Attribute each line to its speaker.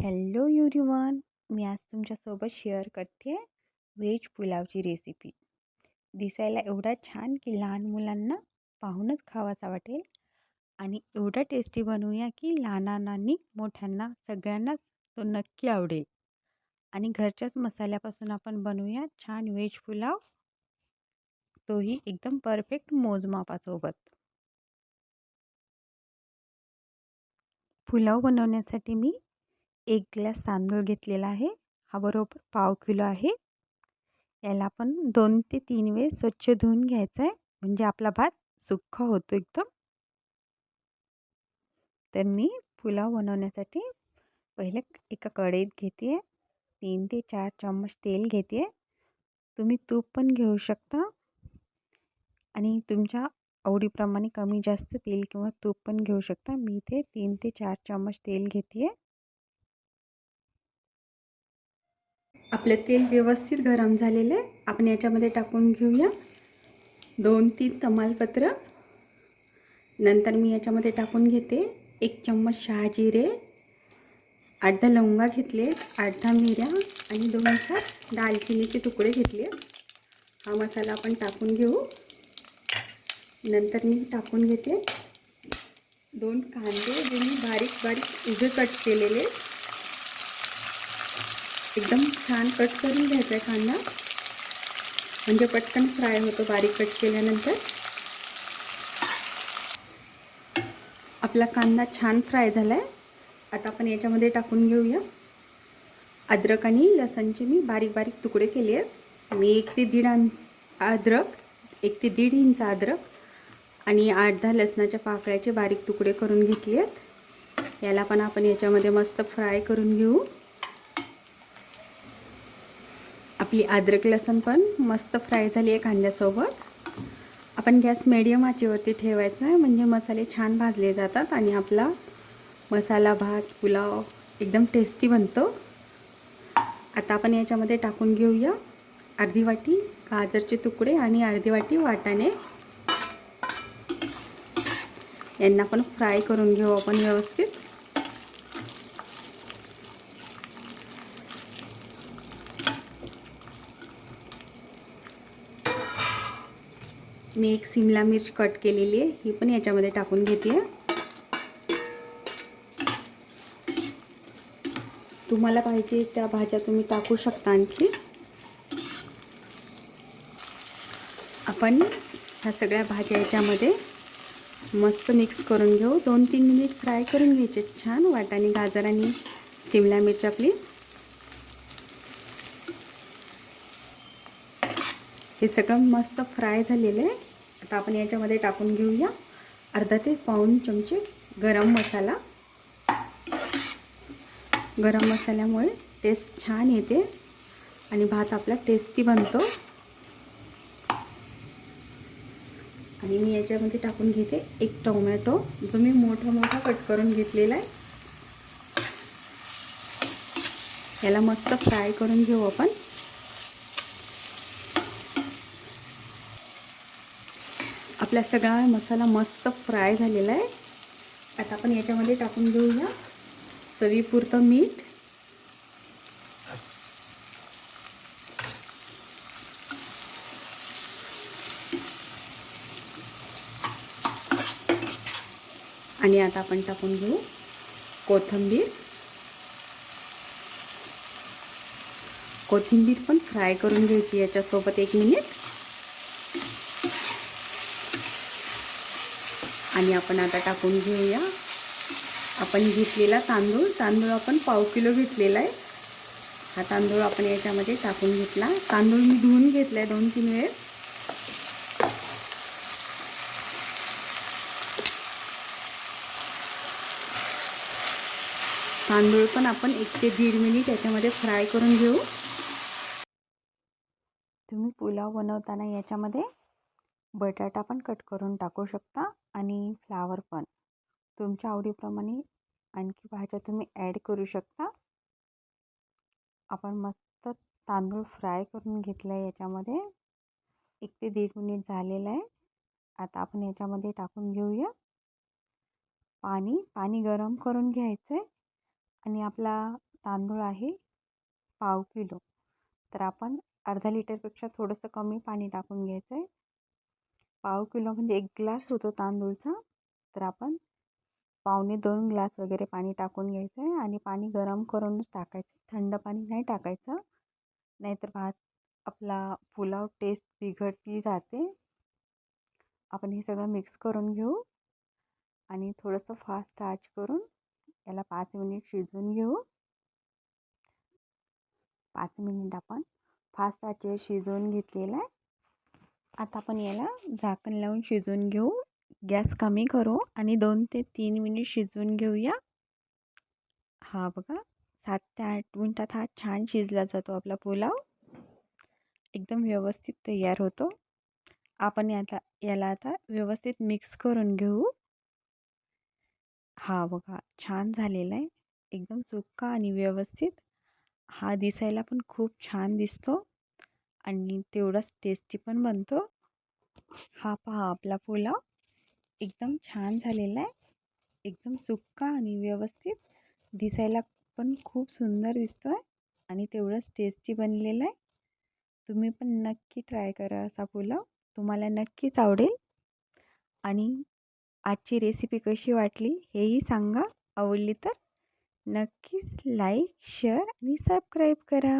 Speaker 1: Hello युरिवन मी आज तुमच्यासोबत share करते व्हेज पुलावची रेसिपी. दिसायला एवढा छान की लहान मुलांना पाहूनच खावासा वाटेल. आणि एवढा टेस्टी बनवूया की लहानांनी मोठ्यांना सगळ्यांनाच तो नक्की आवडेल. आणि घरच्याच मसाल्यापासून आपण बनवूया छान व्हेज पुलाव. तोही एकदम परफेक्ट मोजमापासोबत. पुलाव बनवण्यासाठी मी एक ग्लास तांदूळ घेतलेला आहे. हा बरोबर पाव किलो आहे. याला आपण दोन ते तीन वेळ स्वच्छ धुवून घ्यायचा आहे म्हणजे आपला भात सुख होतो एकदम. तर मी पुलाव बनवण्यासाठी पहिले एका कढईत घेते तीन ते चार चम्मच तेल घेते तुम्ही तूप पण घेऊ शकता. आणि तुमच्या आवडीप्रमाणे कमी जास्त तेल किंवा तूप पण घेऊ शकता. मी इथे तीन ते चार चम्मच तेल घेते आपलं तेल व्यवस्थित गरम झालेलं. आहे आपण याच्यामध्ये टाकून घेऊया. दोन तीन तमालपत्र. नंतर मी याच्यामध्ये टाकून घेते. एक चम्मच शहाजिरे जिरे. अर्धा लवंगा घेतले. अर्धा मिऱ्या आणि दोन चार दालचिनीचे तुकडे घेतले. हा मसाला आपण टाकून घेऊ. नंतर मी टाकून घेते. दोन कांदे जे मी बारीक बारीक उभे कट केलेले. एकदम छान कट करून घ्यायचा आहे कांदा. म्हणजे पटकन फ्राय होतो बारीक कट केल्यानंतर. आपला कांदा छान फ्राय झाला आहे आता आपण याच्यामध्ये टाकून घेऊया. अद्रक आणि लसणचे मी बारीक बारीक तुकडे केले आहेत. मी एक ते दीड अंच अद्रक एक ते दीड इंच अद्रक आणि आठ दहा लसणाच्या पाकळ्याचे बारीक तुकडे करून घेतले आहेत. याला पण आपण याच्यामध्ये मस्त फ्राय करून घेऊ. आपली अद्रक लसूण पण मस्त फ्राय झाली आहे कांद्यासोबत. आपण गॅस मिडियम आचेवरती ठेवायचा आहे. म्हणजे मसाले छान भाजले जातात आणि आपला मसाला भात पुलाव एकदम टेस्टी बनतो. आता आपण याच्यामध्ये टाकून घेऊया. अर्धी वाटी गाजरचे तुकडे आणि अर्धी वाटी वाटाणे. यांना पण फ्राय करून घेऊ आपण व्यवस्थित. मी एक सिमला मिर्च कट केलेली आहे. ही पण याच्यामध्ये टाकून घेते. तुम्हाला पाहिजे त्या भाज्या तुम्ही टाकू शकता आणखी. आपण ह्या सगळ्या भाज्या याच्यामध्ये मस्त मिक्स करून घेऊ. दोन तीन मिनिट फ्राय करून घ्यायचे. छान वाटाणे गाजर आणि सिमला मिरची आपली. हे सगळं मस्त फ्राय झालेलं आहे. आता आपण याच्यामध्ये टाकून घेऊया. अर्धा ते पाऊन चमचे गरम मसाला. गरम मसाल्यामुळे टेस्ट छान येते आणि भात आपला टेस्टी बनतो. आणि मी याच्यामध्ये टाकून घेते एक टोमॅटो. जो मी मोठा मोठा कट करून घेतलेला आहे. याला मस्त फ्राय करून घेऊ आपण. आपला सगळा मसाला मस्त फ्राय झालेला आहे. आता आपण याच्यामध्ये टाकून घेऊया चवीपुरतं मीठ. आणि आता आपण टाकून घेऊ कोथिंबीर. कोथिंबीर पण फ्राय करून घ्यायची याच्यासोबत एक मिनिट. आणि आपण आता टाकून घेऊया. आपण घेतलेला तांदूळ तांदूळ आपण पाव किलो घेतलेला आहे. हा तांदूळ आपण याच्यामध्ये टाकून घेतला. तांदूळ मी धुवून घेतला आहे दोन तीन वेळेस. तांदूळ पण आपण एक ते दीड मिनिट याच्यामध्ये फ्राय करून घेऊ. तुम्ही पुलाव बनवताना याच्यामध्ये बटाटा पण कट करून टाकू शकता आणि फ्लावर पण. तुमच्या आवडीप्रमाणे आणखी भाज्या तुम्ही ॲड करू शकता. आपण मस्त तांदूळ फ्राय करून घेतला आहे याच्यामध्ये. एक ते दीड मिनिट झालेलं आहे. आता आपण याच्यामध्ये टाकून घेऊया. पाणी पाणी गरम करून घ्यायचं आहे आणि आपला तांदूळ आहे पाव किलो. तर आपण अर्धा लिटरपेक्षा थोडंसं कमी पाणी टाकून घ्यायचं आहे पाव किलो म्हणजे एक ग्लास होतो तांदूळचा. तर आपण पावणे दोन ग्लास वगैरे पाणी टाकून घ्यायचं आहे आणि पाणी गरम करूनच टाकायचं. थंड पाणी नाही टाकायचं. नाहीतर भात आपला पुलाव टेस्ट बिघडली जाते. आपण हे सगळं मिक्स करून घेऊ आणि थोडंसं फास्ट आच करून याला पाच मिनिट शिजवून घेऊ. पाच मिनिट आपण फास्ट आचेवर शिजवून घेतलेलं आहे. आता आपण याला झाकण लावून शिजवून घेऊ. गॅस कमी करू आणि दोन ते तीन मिनिट शिजवून घेऊया. हा बघा सात ते आठ मिनटात हा छान शिजला जातो आपला पुलाव. एकदम व्यवस्थित तयार होतो. आपण याला याला आता व्यवस्थित मिक्स करून घेऊ. हा बघा छान झालेला आहे. एकदम सुक्का आणि व्यवस्थित. हा दिसायला पण खूप छान दिसतो. आणि तेवढाच टेस्टी पण बनतो. हा पहा आपला पुलाव एकदम छान झालेला आहे. एकदम सुक्का आणि व्यवस्थित दिसायला पण खूप सुंदर दिसतो आहे आणि तेवढंच टेस्टी बनलेलं आहे. तुम्ही पण नक्की ट्राय करा असा पुलाव तुम्हाला नक्कीच आवडेल. आणि आजची रेसिपी कशी वाटली हेही सांगा. आवडली तर नक्कीच लाईक शेअर आणि सबस्क्राईब करा.